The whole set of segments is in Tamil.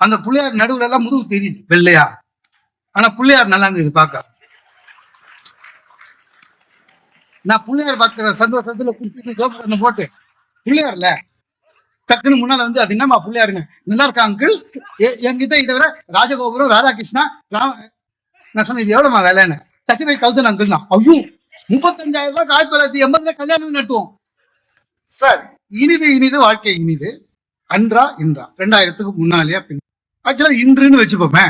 அந்த பிள்ளையார் நடுவுல எல்லாம் முதுகு தெரியுது. வெள்ளையா? ஆனா பிள்ளையார் நல்லா இருந்தது பார்க்க நான் பிள்ளையார் பார்க்கிற சந்தோஷத்துல குறிப்பிட்டு ஜோப்பு கண்ணு போட்டு பிள்ளையார்ல டக்குன்னு முன்னால வந்து அது என்னம்மா பிள்ளையாருங்க? நல்லா இருக்கா அங்கிள் என்கிட்ட இதை விட ராஜகோபுரம் ராதாகிருஷ்ணா ராம நான் சொன்னேன் இது எவ்வளவுமா வேலைன்னு? தேர்ட்டி ஃபைவ் தௌசண்ட் அங்கிள் ஐயோ முப்பத்தஞ்சாயிரம் ரூபாய் ஆயிரத்தி தொள்ளாயிரத்தி எண்பதுல கல்யாணம் நட்டுவோம் சார் இனிது இனிது வாழ்க்கை இனிது. அன்றா இன்றா. ரெண்டாயிரத்துக்கு முன்னாலேயா பின் ஆக்சுவலா இன்றுன்னு வச்சுப்போமே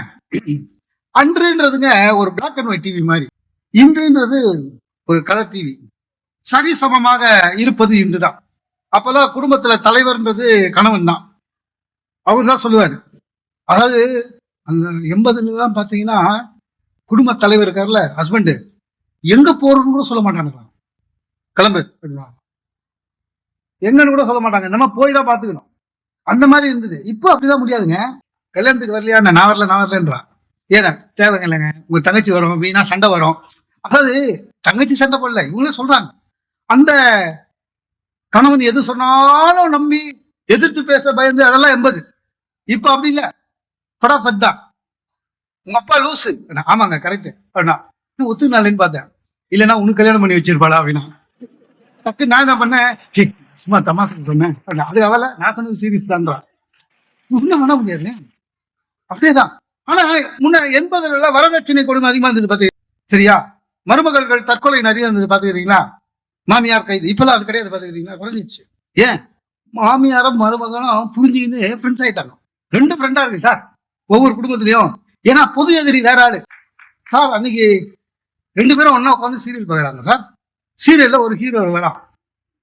அன்றுன்றதுங்க ஒரு பிளாக் அண்ட் ஒயிட் டிவி மாதிரி. இன்றுன்றது ஒரு கலர் டிவி சரிசமமாக இருப்பது இன்றுதான். அப்பெல்லாம் குடும்பத்துல தலைவர்ன்றது கணவன் தான் அவர் தான் சொல்லுவார். அதாவது அந்த எண்பதுலாம் பார்த்தீங்கன்னா பாத்தீங்கன்னா குடும்ப தலைவர் இருக்கார்ல ஹஸ்பண்டு எங்க போறோம்னு கூட சொல்ல மாட்டானுங்களா கிளம்பு. எங்கன்னு கூட சொல்ல மாட்டாங்க. நம்ம போய் தான் பாத்துக்கணும். அந்த மாதிரி இருந்தது. இப்போ அப்படிதான் முடியாதுங்க. கல்யாணத்துக்கு வரலையா? நான் வரல நான் வரலன்றான் ஏன்னா தேவைங்க இல்லைங்க. உங்க தங்கச்சி வரும் வீணா சண்டை வரும். அதாவது தங்கச்சி சண்டை போடல இவங்களே சொல்றாங்க. அந்த கணவன் எது சொன்னாலும் நம்பி எதிர்த்து பேச பயந்து அதெல்லாம் எண்பது. இப்ப அப்படி இல்லை. ஃபடாஃபட் தான் உங்க அப்பா லூசு. ஆமாங்க கரெக்ட் அப்படின்னா ஒத்துனாலேன்னு பார்த்தேன். இல்லைன்னா உனக்கு கல்யாணம் பண்ணி வச்சிருப்பாளா அப்படின்னா? டக்கு நான் என்ன பண்ணேன்? சீ, சும்மா தமாசுக்கு சொன்னேன். அது அவல நான் சொன்னது சீரியஸ் தான்றான் ஒன்றும் பண்ண முடியாது அப்படியேதான். ஆனா முன்ன எண்பதுல எல்லாம் வரதட்சணை கொடுமை அதிகமா இருந்தது பாத்து சரியா? மருமகள்கள் தற்கொலை நிறைய இருந்தது பாத்துக்கிறீங்களா? மாமியார் கைது. இப்பெல்லாம் அது கிடையாது பாத்துக்கிறீங்களா? குறைஞ்சிச்சு ஏன்? மாமியாரும் மருமகனும் புரிஞ்சுக்கின்னு ஃப்ரெண்ட்ஸ் ஆயிட்டாங்க. ரெண்டு ஃப்ரெண்டா இருக்கு சார். ஒவ்வொரு குடும்பத்திலயும். ஏன்னா பொது எதிரி வேற ஆளு. சார் அன்னைக்கு ரெண்டு பேரும் ஒன்னா உட்காந்து சீரியல் பார்க்கறாங்க சார். சீரியல்ல ஒரு ஹீரோ வரான்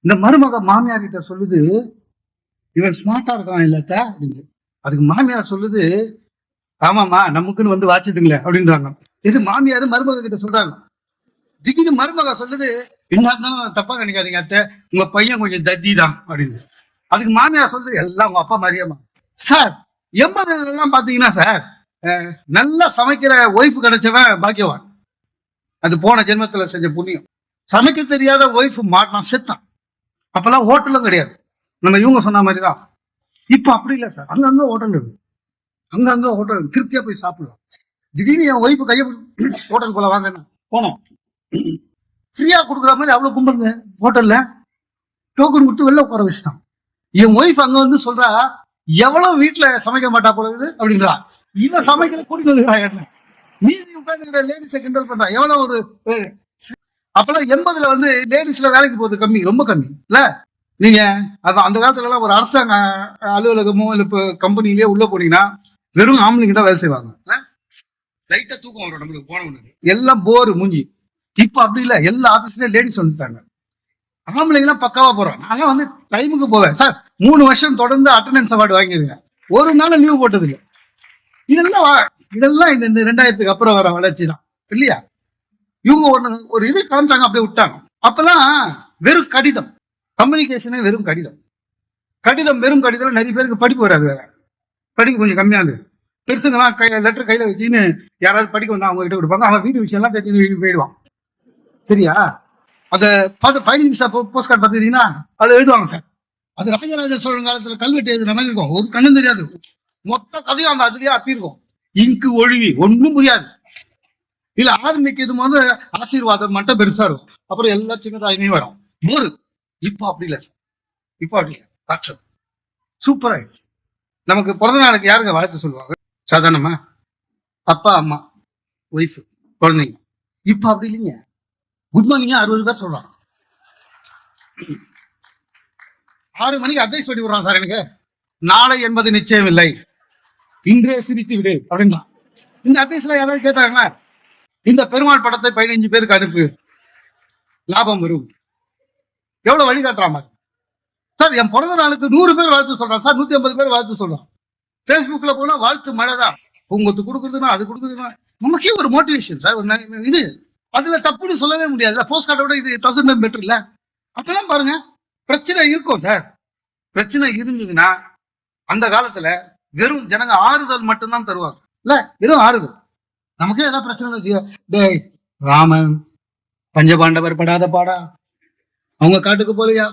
இந்த மருமக மாமியார் கிட்ட சொல்லுது இவன் ஸ்மார்ட்டா இருக்கான் இல்லத்த அப்படின்னு. அதுக்கு மாமியார் சொல்லுது ஆமாமா நமக்குன்னு வந்து வாச்சிதுங்களே அப்படின்றாங்க. இது மாமியார் மருமக கிட்ட சொல்றாங்க. திடீர்னு மருமக சொல்லுது என்ன இருந்தாலும் தப்பா நினைக்காதீங்க அத்தை. உங்க பையன் கொஞ்சம் தத்தி தான் அப்படின்னு. அதுக்கு மாமியார் சொல்லுது எல்லாம் உங்க அப்பா மாதிரியேமா சார் எண்பதுல எல்லாம் பாத்தீங்கன்னா சார் நல்லா சமைக்கிற ஒய்ஃப் கிடைச்சவன் பாக்கியவான். அது போன ஜென்மத்துல செஞ்ச புண்ணியம். சமைக்க தெரியாத ஒய்ஃப் மாட்டினான் செத்தான். அப்பெல்லாம் ஹோட்டலும் கிடையாது. நம்ம இவங்க சொன்ன மாதிரி தான் இப்போ அப்படி இல்லை சார். அங்கங்க ஹோட்டல் இருக்கு. அங்கங்க ஹோட்டல் திருப்தியா போய் சாப்பிடலாம். திடீர்னு என் ஒய்ஃப் கையை ஹோட்டல் போல வாங்க. போனோம். ஃப்ரீயா கொடுக்குற மாதிரி அவ்வளவு கும்பலுங்க ஹோட்டல்ல டோக்கன் கொடுத்து வெளில உட்கார வச்சுட்டான். என் ஒய்ஃப் அங்க வந்து சொல்றா எவ்வளவு வீட்டுல சமைக்க மாட்டா போறது அப்படின்றா. இவன் சமைக்கிற கூட்டிட்டு வந்துக்கிறாங்க மீதி உட்கார்ந்து லேடிஸை கிண்டல் பண்றா. எவ்வளவு ஒரு அப்பெல்லாம் எண்பதுல வந்து லேடிஸ்ல வேலைக்கு போகுது கம்மி ரொம்ப கம்மி. இல்ல? நீங்க அந்த காலத்துல எல்லாம் ஒரு அரசாங்க அலுவலகமோ இல்ல இப்போ கம்பெனிலயோ உள்ள போனீங்கன்னா வெறும் ஆம்பளைங்க தான் வேலை செய்வாங்க. லைட்டா தூக்கம் வரும் நம்மளுக்கு போனவனுக்கு எல்லாம் போர் மூஞ்சி. இப்ப அப்படி இல்ல எல்லா ஆபீஸ்லயும் லேடிஸ் வந்துட்டாங்க. ஆம்பளைங்கலாம் பக்காவா போறோம் நான் வந்து டைமுக்கு போவேன். சார் மூணு வருஷம் தொடர்ந்து அட்டண்டன்ஸ் அவார்டு வாங்கியிருக்கேன். ஒரு நாள் லீவ் போட்டது இல்லை இதெல்லாம் இதெல்லாம் இந்த இந்த ரெண்டாயிரத்துக்கு அப்புறம் வர வளர்ச்சி தான். இல்லையா? இவங்க ஒண்ணு ஒரு இது கலந்துட்டாங்க அப்படியே விட்டாங்க. அப்பெல்லாம் வெறும் கடிதம். கம்யூனிகேஷனே வெறும் கடிதம். கடிதம் வெறும் கடிதம் நிறைய பேருக்கு படிப்பு வராது வேற. படிப்பு கொஞ்சம் கம்மியாக இருந்தது. பெருசுங்கெல்லாம் கை லெட்டர் கையில வச்சுன்னு யாராவது படிக்க வந்தா அவங்க கிட்ட கொடுப்பாங்க. அவன் வீட்டு விஷயம்லாம் தெரிஞ்சு வீட்டு போயிடுவான் சரியா? அந்த பார்த்து பதினஞ்சு நிமிஷம் போஸ்ட் கார்டு பார்த்துக்கிட்டீங்கன்னா அதை எழுதுவாங்க சார். அது ராஜராஜ சோழன் காலத்துல கல்வெட்டு எழுதுற மாதிரி இருக்கும். ஒரு கண்ணும் தெரியாது. மொத்த கதையும் அந்த அதுலயே அப்பிருக்கும் இங்கு ஒழுவி ஒன்றும் புரியாது. இல்ல ஆர்மிக்கு இது வந்து ஆசீர்வாதம் மட்டும் பெருசா இருக்கும். அப்புறம் எல்லா சின்னதாயினையும் வரும். போரு. இப்போ அப்படி இல்லை சார். இப்போ அப்படி இல்லை. கஷ்டம் சூப்பரா ஆயிடுச்சு. நமக்கு பிறந்த நாளுக்கு யாருங்க வாழ்த்து சொல்லுவாங்க? சாதாரணமா? அப்பா அம்மா ஒய்ஃப் குழந்தைங்க. இப்போ அப்படி இல்லைங்க. குட் மார்னிங் அறுபது பேர் சொல்றான் ஆறு மணிக்கு அட்வைஸ் பண்ணி விடுறான் சார் எனக்கு. நாளை என்பது நிச்சயம் இல்லை. இன்றே சிரித்து விடு அப்படின்னா. இந்த அட்வைஸ்ல யாராவது கேட்டாங்களா? இந்த பெருமாள் படத்தை பதினஞ்சு பேருக்கு அனுப்பு. லாபம் வரும். எவ்வளவு வழி காட்டுறான் சார் என் பிறந்த நாளுக்கு நூறு பேர் வாழ்த்து சொல்றான். சார் நூத்தி ஐம்பது பேர் வாழ்த்து சொல்றான். ஃபேஸ்புக்கில் போனா வாழ்த்து மழை தான் உங்களுக்கு கொடுக்குறதுனா அது கொடுக்குறதுனா நமக்கே ஒரு மோட்டிவேஷன் சார். ஒரு இது அதுல தப்புன்னு சொல்லவே முடியாது போஸ்ட் கார்டோட இது தௌசண்ட் பெட்டர் இல்ல. அப்பெல்லாம் பாருங்க பிரச்சனை இருக்கும் சார். பிரச்சனை இருந்ததுன்னா அந்த காலத்துல வெறும் ஜனங்க ஆறுதல் மட்டும்தான் தருவாங்க. இல்ல வெறும் ஆறுதல். நமக்கே ஏதாவது பிரச்சனை டேய் ராமன் பஞ்சபாண்டவர் படாத பாடா. அவங்க காட்டுக்கு போலையா?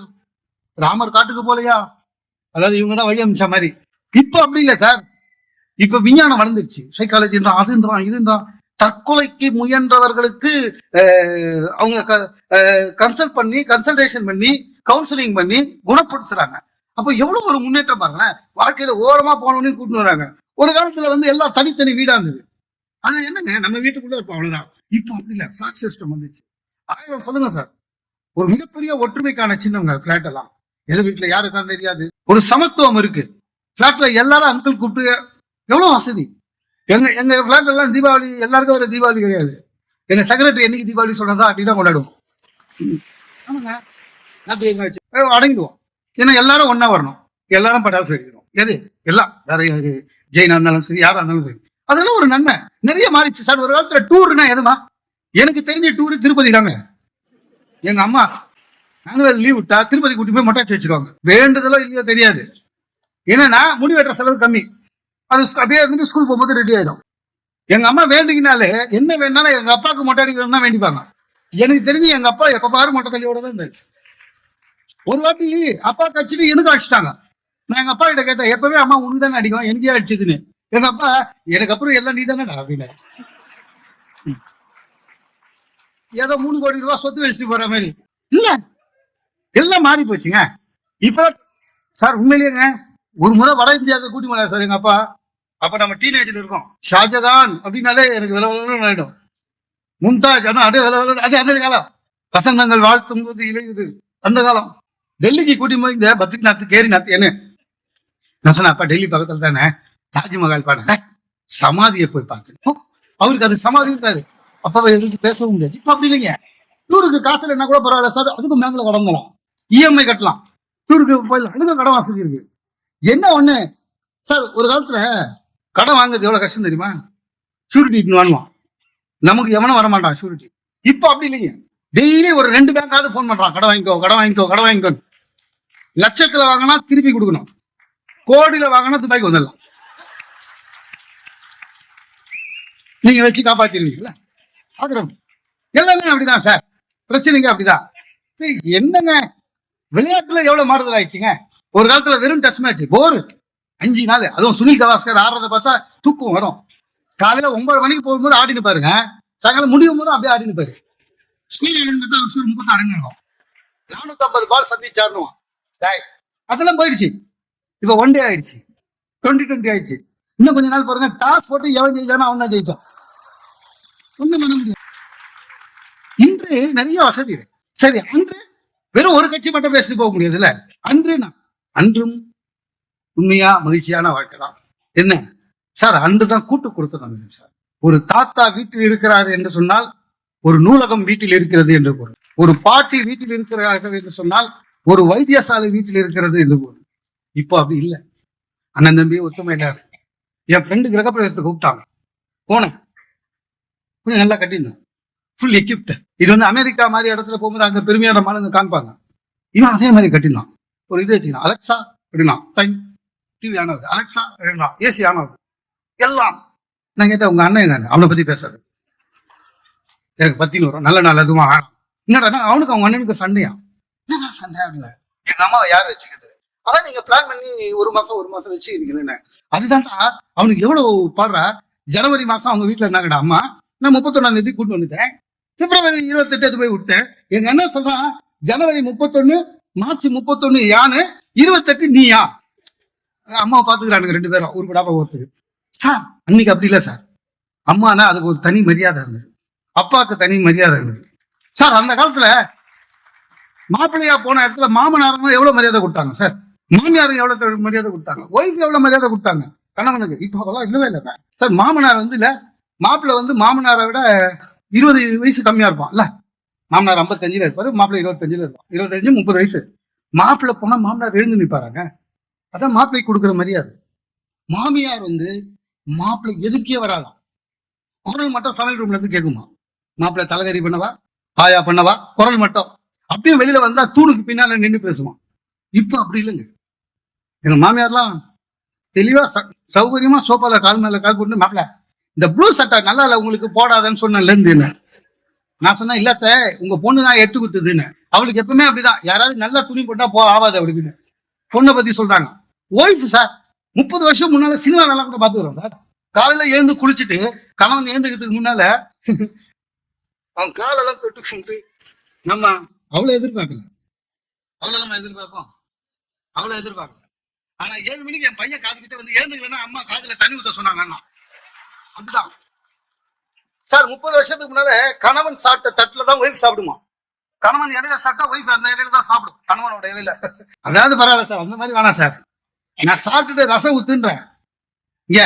ராமர் காட்டுக்கு போலையா? அதாவது இவங்க தான் வழி அமைச்ச மாதிரி. இப்ப அப்படி இல்லை சார். இப்ப விஞ்ஞானம் வளர்ந்துருச்சு. சைக்காலஜின்றான் அதுன்றான் இதுன்றான் தற்கொலைக்கு முயன்றவர்களுக்கு அவங்க கன்சல்ட் பண்ணி கன்சல்டேஷன் பண்ணி கவுன்சிலிங் பண்ணி குணப்படுத்துறாங்க. அப்ப எவ்வளவு ஒரு முன்னேற்றம் பாருங்களேன். வாழ்க்கையில ஓரமா போனவனே கூட்டிட்டு வராங்க. ஒரு காலத்துல வந்து எல்லாம் தனித்தனி வீடா இருந்தது. அது என்னங்க நம்ம வீட்டுக்குள்ள இருப்போம் அவ்வளவுதான். இப்போ அப்படி இல்லை. ஃபிளாட் சிஸ்டம் வந்துச்சு. ஆயிரம் சொல்லுங்க சார். ஒரு மிகப்பெரிய ஒற்றுமைக்கான சின்னவங்க பிளாட் எல்லாம். எது வீட்டுல யாருக்கான்னு தெரியாது. ஒரு சமத்துவம் இருக்கு. ஃப்ளாட்ல எல்லாரும் அங்கிள் கூப்பிட்டு எவ்வளோ வசதி? எங்க எங்க பிளாட் எல்லாம் தீபாவளி எல்லாருக்கும் ஒரு தீபாவளி கிடையாது. எங்க செக்ரட்டரி என்னைக்கு தீபாவளி சொன்னதா அப்படிதான் கொண்டாடுவோம். ம். அடங்கிடுவோம். ஏன்னா எல்லாரும் ஒன்னா வரணும். எல்லாரும் பட்டாசு வெடிக்கணும். எது? எல்லாம். வேற எது, ஜெயினா இருந்தாலும் சரி யாரா இருந்தாலும் சரி. அதெல்லாம் ஒரு நன்மை. நிறைய மாறிச்சு சார் ஒரு காலத்துல டூர்னா எதுமா? எனக்கு தெரிஞ்ச டூர் திருப்பதி தாங்க. எங்க அம்மா ஆனுவல் லீவ் விட்டா திருப்பதி கூட்டி போய் மொட்டாச்சு வச்சிருவாங்க. வேண்டுதலோ இல்லையோ தெரியாது. என்னன்னா முடி வெட்டுற செலவு கம்மி. அது அப்படியே இருந்து ஸ்கூல் போகும்போது ரெடி ஆகிடும் எங்கள் அம்மா வேண்டிக்கினாலே என்ன வேணாலும் எங்கள் அப்பாவுக்கு மொட்டை அடிக்கணும்னா வேண்டிப்பாங்க. எனக்கு தெரிஞ்சு எங்கள் அப்பா எப்போ பாரு மொட்டை தள்ளியோட தான் இருந்தாரு. ஒரு வாட்டி அப்பா கட்சிட்டு எனக்கு அடிச்சிட்டாங்க. நான் எங்கள் அப்பா கிட்ட கேட்டேன் எப்பவே அம்மா உனக்கு தானே அடிக்கும் எனக்கே அடிச்சதுன்னு. எங்கள் அப்பா எனக்கு அப்புறம் எல்லாம் நீ தானே அப்படின்னு ஏதோ மூணு கோடி ரூபா சொத்து வச்சுட்டு போற மாதிரி. இல்லை. எல்லாம் மாறி போச்சுங்க இப்போ சார் உண்மையிலேங்க ஒரு முறை வட இந்தியாவுக்கு கூட்டி போனார் சார் எங்க அப்பா. அப்ப நம்ம டீனேஜ்ல இருக்கோம். ஷாஜகான் அப்படின்னாலே எனக்கு வில விலன்னு ஆயிடும். மும்தாஜ் ஆனா அது வில அது அந்த காலம். வசந்தங்கள் வாழ்த்தும் போது இளையுது அந்த காலம். டெல்லிக்கு கூட்டி போய் இந்த பத்ரிநாத் கேரிநாத் என்ன? நான் சொன்னேன் அப்பா டெல்லி பக்கத்துல தானே? தாஜ்மஹால் பாருங்க சமாதியை போய் பார்க்கணும். அவருக்கு அது சமாதி இருக்காரு அப்ப எதுக்கு பேசவும் முடியாது. இப்ப அப்படி இல்லைங்க. டூருக்கு காசு இல்லைன்னா கூட பரவாயில்ல. சார் அதுக்கும் பேங்க்ல கடங்கலாம் இஎம்ஐ கட்டலாம். டூருக்கு போயிடலாம். அதுக்கும் கடன் வசதி இருக்கு. என்ன ஒண்ணு? சார் ஒரு காலத்துல கடன் வாங்குறது எவ்வளவு கஷ்டம் தெரியுமா? ஷூரிட்டி வாங்குவான். நமக்கு எவனும் வர மாட்டான் ஷூரிட்டி இப்போ அப்படி இல்லைங்க. டெய்லி ஒரு ரெண்டு பேங்காவது ஃபோன் பண்றான். கடன் வாங்கிக்கோ கடன் வாங்கிக்கோ கடன் வாங்கிக்கோ லட்சத்துல வாங்கினா திருப்பி கொடுக்கணும். கோடியில வாங்கினா துபாய்க்கு வந்துடலாம். நீங்க வச்சு காப்பாத்திருவீங்களா பாக்குறோம் எல்லாமே அப்படிதான் சார். பிரச்சனைங்க அப்படிதான். சரி என்னங்க? விளையாட்டுல எவ்வளவு மாறுதல் ஆயிடுச்சுங்க? ஒரு காலத்துல வெறும் டெஸ்ட் மேட்ச் போர் அஞ்சு நாள். அதுவும் சுனில் கவாஸ்கர் ஆடுறத பார்த்தா தூக்கம் வரும். காலையில ஒன்பது மணிக்கு போகும்போது ஆடினு பாருங்க. சாயங்காலம் முடியும் போது அப்படியே ஆடினு பாரு. ஸ்ரீரங்கன் பார்த்தா ஒரு சூர் முப்பத்தாறு ரன் இருக்கும் நானூத்தி ஐம்பது பால் சந்திச்சாருன்னு அதெல்லாம் போயிடுச்சு. இப்ப ஒன் டே ஆயிடுச்சு. டுவெண்ட்டி டுவெண்ட்டி ஆயிடுச்சு. இன்னும் கொஞ்ச நாள் பாருங்க. டாஸ் போட்டு எவன் ஜெயிச்சானோ அவன் தான் ஜெயிச்சான். ஒண்ணும் பண்ண முடியும் இன்று நிறைய வசதி இருக்கு. சரி அன்று வெறும் ஒரு கட்சி மட்டும் பேசிட்டு போக முடியாதுல்ல? அன்று நான் அன்றும் உண்மையா மகிழ்ச்சியான வாழ்க்கை தான். என்ன? சார் அன்று தான் கூட்டு கொடுத்தோம் சார். ஒரு தாத்தா வீட்டில் இருக்கிறார் என்று சொன்னால் ஒரு நூலகம் வீட்டில் இருக்கிறது என்று பொருள். ஒரு பாட்டி வீட்டில் இருக்கிறார்கள் என்று சொன்னால் ஒரு வைத்தியசாலை வீட்டில் இருக்கிறது என்று பொருள். இப்போ அப்படி இல்லை. அண்ணன் தம்பி ஒத்துமையில என் ஃப்ரெண்டு கிரகப்பிரவேசத்தை கூப்பிட்டாங்க. போனேன். கொஞ்சம் நல்லா கட்டியிருந்தேன். ஃபுல் எக்யூப்ட் இது வந்து அமெரிக்கா மாதிரி இடத்துல போகும்போது அங்க பெருமையான மாலுங்க காண்பாங்க. இவன் அதே மாதிரி கட்டியிருந்தான். ஒரு இது வச்சுக்கலாம் அலெக்சா அப்படின்னா டைம். டிவி ஆனது அலெக்சா அப்படின்னா ஏசி ஆனது எல்லாம். நான் கேட்டேன் உங்க அண்ணன் எங்க அவனை பத்தி பேசாது. எனக்கு பத்தின்னு வரும். நல்ல நாள் அதுவும் வேணாம் என்னடா அவனுக்கு அவங்க அண்ணனுக்கு சண்டையா? என்ன சண்டை அப்படின்னு. எங்க அம்மாவை யார் வச்சுக்கிறது அதான் நீங்க பிளான் பண்ணி ஒரு மாசம் ஒரு மாசம் வச்சுக்கிறீங்களேன்னு அதுதான்டா அவனுக்கு எவ்வளவு பாடுற? ஜனவரி மாசம் அவங்க வீட்டுல இருந்தாங்கடா அம்மா. நான் முப்பத்தொன்னாம் தேதி கூட்டு வந்துட்டேன். பிப்ரவரி இருபத்தெட்டு போய் விட்டேன். எங்க அண்ணன் சொல்றான் ஜனவரி முப்பத்தொன்னு மார்ச் முப்பத்தொன்னு யானு இருபத்தெட்டு நீயா? அம்மாவை பாத்துக்கிறானுங்க ரெண்டு பேரும் ஒரு படாப்பா ஒருத்தர் சார் அன்னைக்கு அப்படி இல்லை சார். அம்மானா அதுக்கு ஒரு தனி மரியாதை இருந்தது. அப்பாவுக்கு தனி மரியாதை இருந்தது. சார் அந்த காலத்துல மாப்பிள்ளையா போன இடத்துல மாமனாரும் எவ்வளவு மரியாதை கொடுத்தாங்க சார்? மாமியாரும் எவ்வளவு மரியாதை கொடுத்தாங்க? ஒய்ஃப் எவ்வளவு மரியாதை கொடுத்தாங்க? கணவனுக்கு. இப்போ அதெல்லாம் இல்லவே இல்லை சார் மாமனார் வந்து இல்ல மாப்பிள்ளை வந்து மாமனாரை விட இருபது வயசு கம்மியா இருப்பான் இல்ல? மாமனார் ஐம்பத்தஞ்சில் இருப்பாரு மாப்பிள்ளை இருபத்தஞ்சுல இருப்பார். இருபத்தஞ்சு முப்பது வயசு. மாப்பிள்ளை போனால் மாமனார் எழுந்து நிற்பாராங்க அதான் மாப்பிள்ளை கொடுக்குற மரியாதை. மாமியார் வந்து மாப்பிள்ளை எதிர்க்கே வராலாம் குரல் மட்டும் சமையல் ரூம்ல இருந்து கேட்குமா மாப்பிள்ளை தலைகறி பண்ணவா? பாயா பண்ணவா? குரல் மட்டும். அப்படியே வெளியில வந்தா தூணுக்கு பின்னால நின்று பேசுவான் இப்போ அப்படி இல்லைங்க. எங்க மாமியார்லாம் தெளிவா ச- சௌகரியமா சோபால கால் மேல கால் கொண்டு மாப்பிள்ள இந்த ப்ளூ சட்டை நல்லா இல்லை உங்களுக்கு போடாதன்னு சொன்னேன்ல இருந்து என்ன? நான் சொன்னேன் இல்லத்த உங்க பொண்ணு தான் எட்டு குத்துதுன்னு அவளுக்கு எப்பவுமே அப்படிதான். யாராவது நல்லா துணி போட்டா போ ஆகாது அவளுக்குன்னு. பொண்ணை பத்தி சொல்றாங்க. ஒய்ஃப் சார் முப்பது வருஷம் முன்னால சினிமா நல்லா கூட பாத்துக்கிறோம் சார் காலையில எழுந்து குளிச்சுட்டு கணவன் எழுந்துக்கிறதுக்கு முன்னால அவன் காலெல்லாம் தொட்டு கும்பிட்டு நம்ம அவ்வளவு எதிர்பார்க்கல. அவ்வளவு நம்ம எதிர்பார்ப்போம். அவ்வளவு எதிர்பார்க்கல. ஆனா ஏழு மணிக்கு என் பையன் காதுகிட்ட வந்து எழுந்துக்கலன்னா அம்மா காதுல தண்ணி ஊத்த சொன்னாங்க அண்ணா. அப்படிதான். சார் முப்பது வருஷத்துக்கு முன்னால கணவன் சாப்பிட்ட தட்டுல தான் ஒய்ஃப் சாப்பிடுமா? கணவன் இலையில சாப்பிட்டா ஒய்ஃப் அந்த இலையில தான் சாப்பிடும். கணவனோட இலையில அதாவது பரவாயில்ல சார் அந்த மாதிரி வேணாம் சார். நான் சாப்பிட்டுட்டு ரசம் ஊத்துன்றேன். இங்க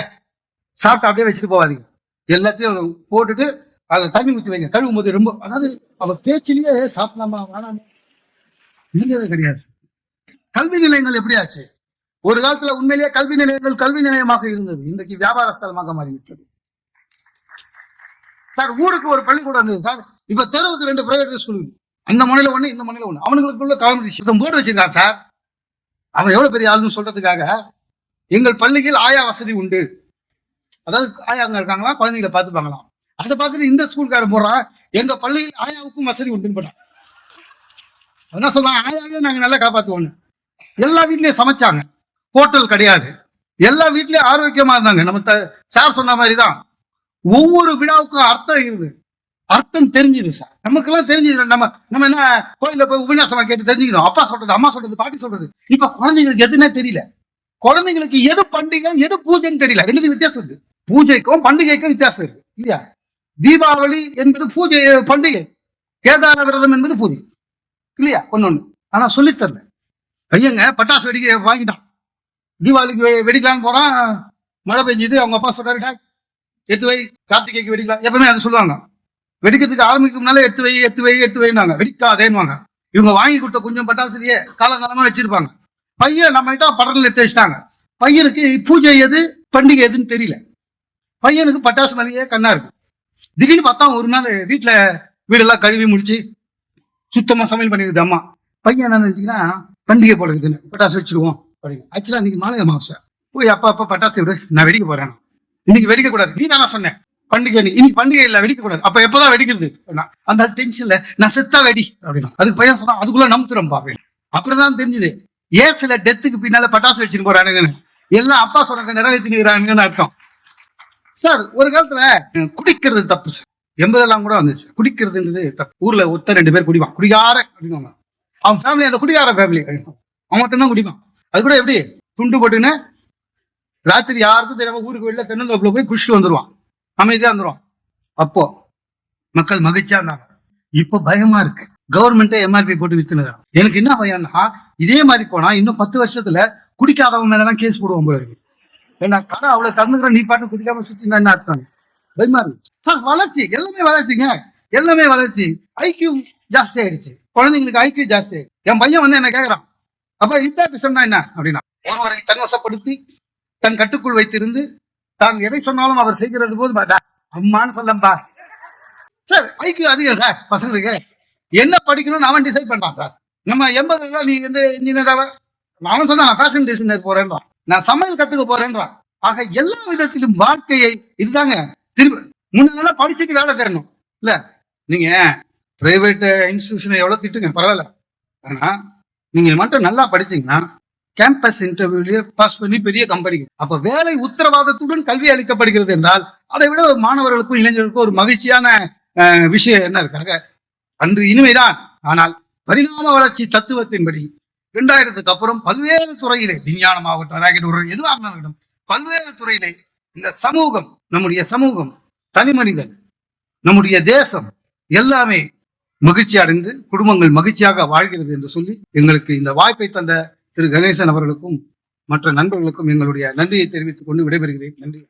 சாப்பிட்டு அப்படியே வச்சுட்டு போவாதீங்க எல்லாத்தையும் போட்டுட்டு அதை தண்ணி ஊற்றி வைங்க. கழுவும் போது ரொம்ப அதாவது அவ பேச்சிலேயே சாப்பிடலாமா வேணாமா? இல்லவே கிடையாது கல்வி நிலையங்கள் எப்படி ஆச்சு? ஒரு காலத்துல உண்மையிலேயே கல்வி நிலையங்கள் கல்வி நிலையமாக இருந்தது. இன்றைக்கு வியாபார ஸ்தலமாக மாறிவிட்டது. சார் ஊருக்கு ஒரு பள்ளிக்கூடம் இருந்தது சார் இப்ப தெருவுக்கு ரெண்டு பிரைவேட் ஸ்கூல் அந்த முனையில ஒண்ணு இந்த முனையில ஒண்ணு. அவனுங்களுக்குள்ள காம்படிஷன் போர்டு வச்சிருக்கான் சார். அவன் எவ்வளவு பெரிய ஆளுன்னு சொல்றதுக்காக எங்கள் பள்ளியில் ஆயா வசதி உண்டு. அதாவது ஆயா அங்க இருக்காங்களா குழந்தைங்களை பார்த்துப்பாங்களாம். அதை பார்த்துட்டு இந்த ஸ்கூல்காரன் போடுறான் எங்க பள்ளியில் ஆயாவுக்கும் வசதி உண்டுன்னு போட்டான். என்ன சொல்றான்? ஆயாவே நாங்க நல்லா காப்பாத்துவோம் எல்லா வீட்லயும் சமைச்சாங்க. ஹோட்டல் கிடையாது. எல்லா வீட்லயும் ஆரோக்கியமா இருந்தாங்க. நம்ம த- சார் சொன்ன மாதிரி தான் ஒவ்வொரு விழாவுக்கும் அர்த்தம் இருக்குது அர்த்தம் தெரிஞ்சுது சார். நமக்கெல்லாம் தெரிஞ்சுது நம்ம நம்ம என்ன கோயில போய் உபன்யாசமா கேட்டு தெரிஞ்சுக்கணும். அப்பா சொல்றது அம்மா சொல்றது பாட்டி சொல்றது. இப்ப குழந்தைங்களுக்கு எதுனே தெரியல. குழந்தைங்களுக்கு எது பண்டிகை எது பூஜைன்னு தெரியல. ரெண்டுக்கும் வித்தியாசம் இருக்கு. பூஜைக்கும் பண்டிகைக்கும் வித்தியாசம் இருக்கு. இல்லையா? தீபாவளி என்பது பூஜை பண்டிகை. கேதார விரதம் என்பது பூஜை. இல்லையா? ஒன்னு ஒண்ணு. ஆனா சொல்லித்தரல ஐயங்க பையங்க பட்டாசு வெடிக்க வாங்கிட்டான். தீபாவளிக்கு வெ- வெடிக்கலான்னு போறான். மழை பெஞ்சுது. அவங்க அப்பா சொல்றாரு எடுத்து வை கார்த்திகைக்கு வெடிக்கலாம். எப்பவுமே அதை சொல்லுவாங்க. வெடிக்கிறதுக்கு ஆரம்பிக்கும் முன்னாலே எடுத்து வை எடுத்து வை எடுத்து வைனாங்க வெடிக்காதேன்னுவாங்க. இவங்க வாங்கி கொடுத்த கொஞ்சம் பட்டாசுலயே காலங்காலமா வச்சிருப்பாங்க. பையன் நம்ம கிட்ட படத்தில் எடுத்து வச்சிட்டாங்க. பையனுக்கு பூஜை எது பண்டிகை எதுன்னு தெரியல. பையனுக்கு பட்டாசு மேலேயே கண்ணா இருக்கு திடீர்னு பார்த்தா ஒரு நாள் வீட்டில் வீடெல்லாம் கழுவி முடிச்சு சுத்தமா சமையல் பண்ணிருக்குது அம்மா. பையன் என்ன நினைச்சிங்கன்னா பண்டிகை போல இருக்குதுன்னு. பட்டாசு வச்சிருவோம் அப்படின்னு. ஆக்சுவலாக இன்னைக்கு மாலை அமாவாசை. போய் அப்பா அப்பா பட்டாசு விடு நான் வெடிக்க போறேன் இன்னைக்கு வெடிக்க கூடாது நீ நான் சொன்னேன் பண்டிகை இன்னைக்கு பண்டிகை இல்ல வெடிக்க கூடாது அப்ப எப்பதான் வெடிக்கிறது? அந்த டென்ஷன்ல நான் செத்தா வெடி அப்படின்னா. அதுக்கு பையன் சொன்னா அதுக்குள்ள நம்புறோம்பா அப்படின்னு. அப்புறம் தெரிஞ்சுது. ஏன் சில டெத்துக்கு பின்னால பட்டாசு வச்சுட்டு போறானுங்கன்னு? எல்லாம் அப்பா சொன்னதை நிறைவேற்றிக்கிறானுங்கன்னு அர்த்தம். சார் ஒரு காலத்துல குடிக்கிறது தப்பு சார். எண்பதெல்லாம் கூட வந்துச்சு. குடிக்கிறதுன்றது தப்பு. ஊர்ல ஒருத்தர் ரெண்டு பேர் குடிப்பான் குடிகார அப்படின்வாங்க அவன் ஃபேமிலி அந்த குடிகார ஃபேமிலி அவன் மட்டும்தான் குடிப்பான். அது கூட எப்படி? துண்டு போட்டுன்னு ராத்திரி யாருக்கும் தெரியாம ஊருக்கு வெளில தென்னந்தோப்புல போய் குடிச்சிட்டு வந்துருவான். அமைதியா வந்துருவான் அப்போ மக்கள் மகிழ்ச்சியா இருந்தாங்க. இப்போ பயமா இருக்கு. கவர்மெண்ட்டே எம்ஆர்பி போட்டு வித்துனுறாங்க எனக்கு என்ன பயம்னா இதே மாதிரி போனா இன்னும் பத்து வருஷத்துல குடிக்காதவங்க மேலாம் கேஸ் போடுவோம் போல இருக்கு. ஏன்னா கடை அவ்வளவு திறந்துக்கிற நீ பாட்டு குடிக்காம சுத்தி இருந்தா என்ன அர்த்தம்? பயமா இருக்கு. சார் வளர்ச்சி. எல்லாமே வளர்ச்சிங்க. எல்லாமே வளர்ச்சி. ஐக்கியூ ஜாஸ்தி ஆயிடுச்சு. குழந்தைங்களுக்கு ஐக்கியூ ஜாஸ்தி ஆயிடுச்சு. என் பையன் வந்து என்ன கேக்குறான்? அப்ப ஹிப்னாட்டிசம்னா என்ன? அப்படின்னா ஒருவரை தன்வசப்படுத்தி தன் கட்டுக்குள் வைத்திருந்து தான் எதை சொன்னாலும் அவர் செய்கிறது போது அம்மான்னு சொல்லம்பா. சார் ஐக்கு அதிகம் சார் பசங்களுக்கு. என்ன படிக்கணும்னு அவன் டிசைட் பண்றான் சார். நம்ம எண்பதுல நீ வந்து இன்ஜினியர் அவன் சொன்னான் ஃபேஷன் டிசைனர் போறேன்றான். நான் சமையல் கத்துக்க போறேன்றான். ஆக எல்லா விதத்திலும் வாழ்க்கையை இதுதாங்க. திரும்ப முன்னெல்லாம் படிச்சுட்டு வேலை தரணும் இல்ல நீங்க பிரைவேட் இன்ஸ்டிடியூஷனை எவ்வளவு திட்டுங்க பரவாயில்ல. ஆனா நீங்க மட்டும் நல்லா படிச்சீங்கன்னா கேம்பஸ் இன்டர்வியூலயே பாஸ் பண்ணி பெரிய கம்பெனிக்கு அப்ப வேலை உத்தரவாதத்துடன் கல்வி அளிக்கப்படுகிறது என்றால் அதை விட மாணவர்களுக்கும் இளைஞர்களுக்கும் ஒரு மகிழ்ச்சியான அஹ், விஷயம் என்ன இருக்காங்க? அன்று இனிமைதான். ஆனால் பரிணாம வளர்ச்சி தத்துவத்தின்படி இரண்டாயிரத்துக்கு அப்புறம் பல்வேறு துறையிலே விஞ்ஞானமாகட்டும் ராக்கெட் ஒரு எதுவாக இருந்தாலும் பல்வேறு துறையிலே இந்த சமூகம் நம்முடைய சமூகம் தனி மனிதன் நம்முடைய தேசம் எல்லாமே மகிழ்ச்சி அடைந்து குடும்பங்கள் மகிழ்ச்சியாக வாழ்கிறது என்று சொல்லி எங்களுக்கு இந்த வாய்ப்பை தந்த திரு கணேசன் அவர்களுக்கும் மற்ற நண்பர்களுக்கும் எங்களுடைய நன்றியை தெரிவித்துக் கொண்டு விடைபெறுகிறேன். நன்றி.